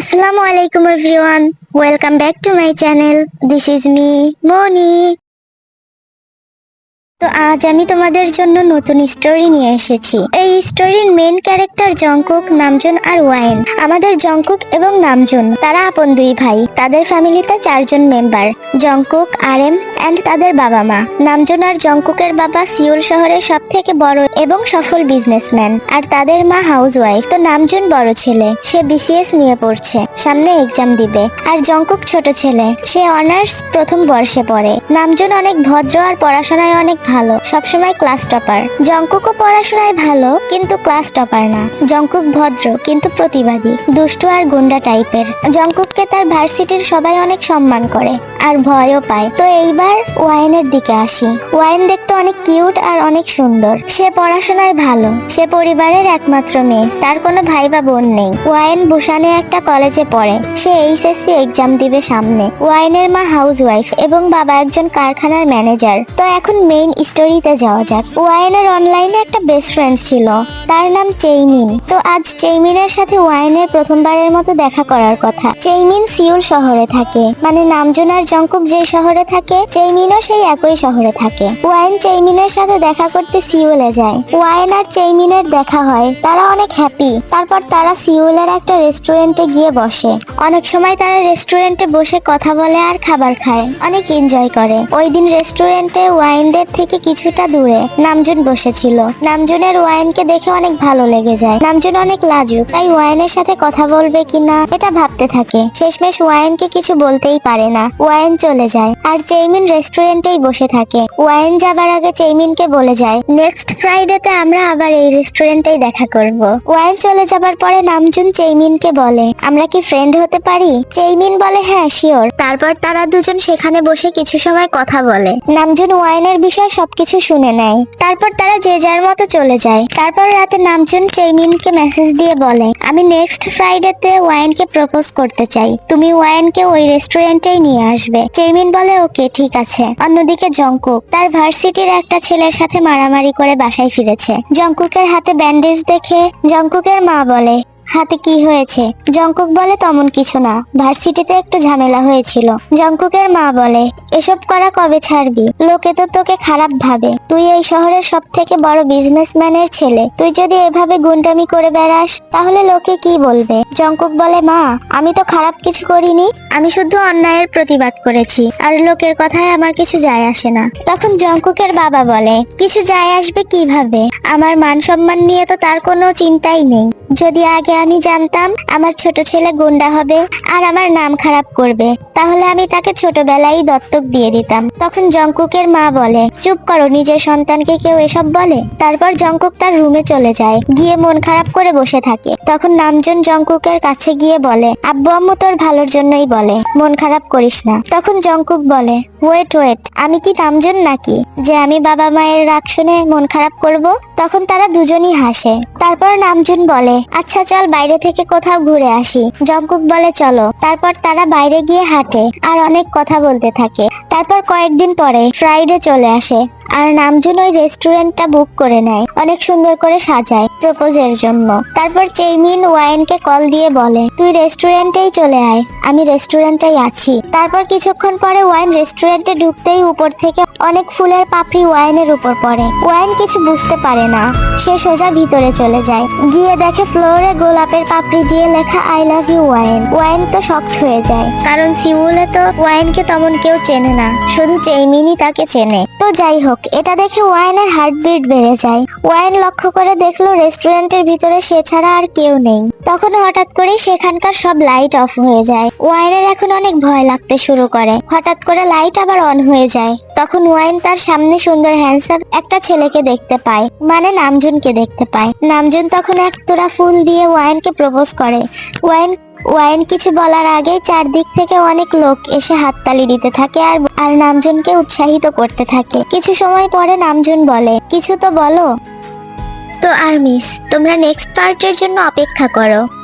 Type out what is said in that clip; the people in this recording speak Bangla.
আসসালামু আলাইকুম everyone. Welcome back to my channel. This is me, Moni. তো আজ আমি তোমাদের জন্য নতুন স্টোরি নিয়ে এসেছি। এই স্টোরির মেন ক্যারেক্টার জঙ্কুক নামজুন আর ওয়াইন। আমাদের জঙ্কুক এবং নামজুন, তারা আপন দুই ভাই। তাদের ফ্যামিলিতে চারজন মেম্বার জঙ্কুক আর এম অ্যান্ড তাদের বাবা মা। নামজুন আর জঙ্কুকের বাবা সিউল শহরের সব থেকে বড় এবং সফল বিজনেসম্যান আর তাদের মা হাউস ওয়াইফ তো নামজুন বড় ছেলে। সে বিসিএস নিয়ে পড়ছে। সামনে এক্সাম দিবে। আর জঙ্কুক ছোট ছেলে। সে অনার্স প্রথম বর্ষে পড়ে। নামজুন অনেক ভদ্র আর পড়াশোনায় অনেক ভালো। সবসময় ক্লাস টপার জঙ্কুকও পড়াশোনায় ভালো, কিন্তু ক্লাস টপার না। জঙ্কুক ভদ্র, কিন্তু প্রতিবাদী। দুষ্টু আর গুন্ডা টাইপের। জঙ্কুককে তার ভার্সিটির সবাই অনেক সম্মান করে। আর ভয়ও পায়। তো এইবার ওয়াইনের দিকে আসি। ওয়াইন দেখতে অনেক কিউট আর অনেক সুন্দর। সে পড়াশোনায় ভালো। সে পরিবারের একমাত্র মেয়ে। তার কোনো ভাই বা বোন নেই। ওয়াইন বুসানে একটা কলেজে পড়ে। সে এইচএসসি এক্সাম দিবে সামনে। ওয়াইনের মা হাউস ওয়াইফ এবং বাবা একজন কারখানার ম্যানেজার। তো এখন মেইন স্টোরিতে যাওয়া যাক। ওয়াইনের অনলাইনে একটা বেস্ট ফ্রেন্ড ছিল। তার নাম চেইমিন। তো আজ চেইমিনের সাথে ওয়াইনের প্রথমবারের মতো দেখা করার কথা। চেইমিন সিউল শহরে থাকে। মানে নামজুন আর জঙ্কুক যে শহরে থাকে, চেইমিনও সেই একই শহরে থাকে। ওয়াইন চেইমিনের সাথে দেখা করতে সিউলে যায়। ওয়াইন আর চেইমিনের দেখা হয়, তারা অনেক হ্যাপি তারপর তারা সিউলের একটা রেস্টুরেন্টে গিয়ে বসে। অনেক সময় তারা রেস্টুরেন্টে বসে কথা বলে আর খাবার খায়। অনেক এনজয় করে। ওই দিন রেস্টুরেন্টে ওয়াইনদের থেকে কিছুটা দূরে নামজুন বসেছিল। নামজুনের ওয়াইনকে দেখে অনেক ভালো লেগে যায়। নামজুন অনেক লাজুক। তাই ওয়াইনের সাথে কথা বলবে কিনা এটা ভাবতে থাকে। শেষমেশ ওয়াইনকে কিছু বলতেই পারে না। ওয়াইন চলে যায়। আর চেইমিন রেস্টুরেন্টেই বসে থাকে। ওয়াইন যাবার আগে চেইমিনকে বলে যায় নেক্সট ফ্রাইডেতে আমরা আবার এই রেস্টুরেন্টেই দেখা করব। ওয়াইন চলে যাবার পরে নামজুন চেইমিনকে বলে, আমরা কি ফ্রেন্ড হতে পারি? চেইমিন বলে হ্যাঁ শিওর তারপর তারা দুজন সেখানে বসে কিছু সময় কথা বলে। নামজুন ওয়াইনের বিষয় সবকিছু শুনে নেয়। তারপর তারা যে যার মতো চলে যায়। তারপর রাতে নামজুন চেইমিনকে মেসেজ দিয়ে বলে, আমি নেক্সট ফ্রাইডে ফ্রাইডেতে ওয়াইনকে প্রপোজ করতে চাই। তুমি ওয়াইনকে ওই রেস্টুরেন্টেই নিয়ে আসবে। চেইমিন বলে, ওকে, ঠিক আছে। অন্যদিকে জঙ্কুক তার ভার্সিটির একটা ছেলের সাথে মারামারি করে বাসায় ফিরেছে। জঙ্কুকের হাতে ব্যান্ডেজ দেখে জঙ্কুকের মা বলে হাতে কি হয়েছে? জঙ্কুক বলে তেমন কিছু না। ভার্সিটিতে একটু ঝামেলা হয়েছিল। জঙ্কুকের মা বলে, এসব করা কবে ছাড়বি? লোকে তো তোকে খারাপ ভাবে। তুই এই শহরের সব থেকে বড় বিজনেসম্যানের ছেলে। তুই যদি এভাবে গুন্ডামি করে বেড়াস, তাহলে লোকে কি বলবে? জঙ্কুক বলে, মা, আমি তো খারাপ কিছু করিনি। আমি শুধু অন্যায়ের প্রতিবাদ করেছি। আর লোকের কথায় আমার কিছু যায় আসে না। তখন জঙ্কুকের বাবা বলে, কিছু যায় আসবে কীভাবে? আমার মান সম্মান নিয়ে তো তার কোনো চিন্তাই নেই। যদি আগে আমি জানতাম আমার ছোট ছেলে গুন্ডা হবে আর আমার নাম খারাপ করবে। তাহলে আমি তাকে ছোটবেলায় দত্তক দিয়ে দিতাম। তখন জঙ্কুকের মা বলে, চুপ করো, নিজের সন্তানকে কেউ এসব বলে? তারপর জঙ্কুক তার রুমে চলে যায়, গিয়ে মন খারাপ করে বসে থাকে। তখন নামজন জঙ্কুকের কাছে গিয়ে বলে, আব্বু, আম্মু তোর ভালোর জন্যই বলে, মন খারাপ করিস না। তখন জঙ্কুক বলে, ওয়েট ওয়েট, আমি কি নামজন নাকি? যে আমি বাবা মায়ের রাগ শুনে মন খারাপ করব? তখন তারা দুজনই হাসে। তারপর নামজুন বলে আচ্ছা চল বাইরে থেকে কোথাও ঘুরে আসি। জঙ্কুক বলে, চলো। তারপর তারা বাইরে গিয়ে হাঁটে আর অনেক কথা বলতে থাকে। তারপর কয়েকদিন পরে ফ্রাইডে চলে আসে। আর নামজুন ওই রেস্টুরেন্টটা বুক করে নেয়। অনেক সুন্দর করে সাজায় প্রপোজের জন্য। তারপর চেইমিন ওয়াইনকে কল দিয়ে বলে, তুই রেস্টুরেন্টেই চলে আয়, আমি রেস্টুরেন্টেই আছি। তারপর কিছুক্ষণ পরে ওয়াইন রেস্টুরেন্টে ঢুকতেই উপর থেকে অনেক ফুলের পাপড়ি ওয়াইনের উপর পড়ে। ওয়াইন কিছু বুঝতে পারে না, সে সোজা ভিতরে চলে যায়। গিয়ে দেখে ফ্লোরে গোলাপের পাপড়ি দিয়ে লেখা, I love you Y N. Y N তো শকড হয়ে যায়, কারণ সিউলে তো ওয়াইনকে তেমন কেউ চেনে না, শুধু চেইমিনই তাকে চেনে। তো যাই হোক এটা দেখে ওয়াইনের হার্টবিট বেড়ে যায়। ওয়াইন লক্ষ্য করে দেখল রেস্টুরেন্টের ভিতরে সে ছাড়া আর কেউ নেই। তখন হঠাৎ করেই সেখানকার সব লাইট অফ হয়ে যায়। ওয়াইনের এখন অনেক ভয় লাগতে শুরু করে। হঠাৎ করে লাইট আবার অন হয়ে যায়। তখন ওয়াইন তার সামনে সুন্দর হ্যান্ডসাম একটা ছেলেকে দেখতে পায়। মানে নামজুনকে দেখতে পায়। নামজুন তখন এক তোরা ফুল দিয়ে ওয়াইনকে প্রপোজ করে। ওয়াইন ওয়াইন কিছু বলার আগে চারদিক থেকে অনেক লোক এসে হাততালি দিতে থাকে আর আর নামজুনকে উৎসাহিত করতে থাকে। কিছু সময় পরে নামজুন বলে, কিছু তো বলো। তো আর মিস, তোমরা নেক্সট পার্টের জন্য অপেক্ষা করো।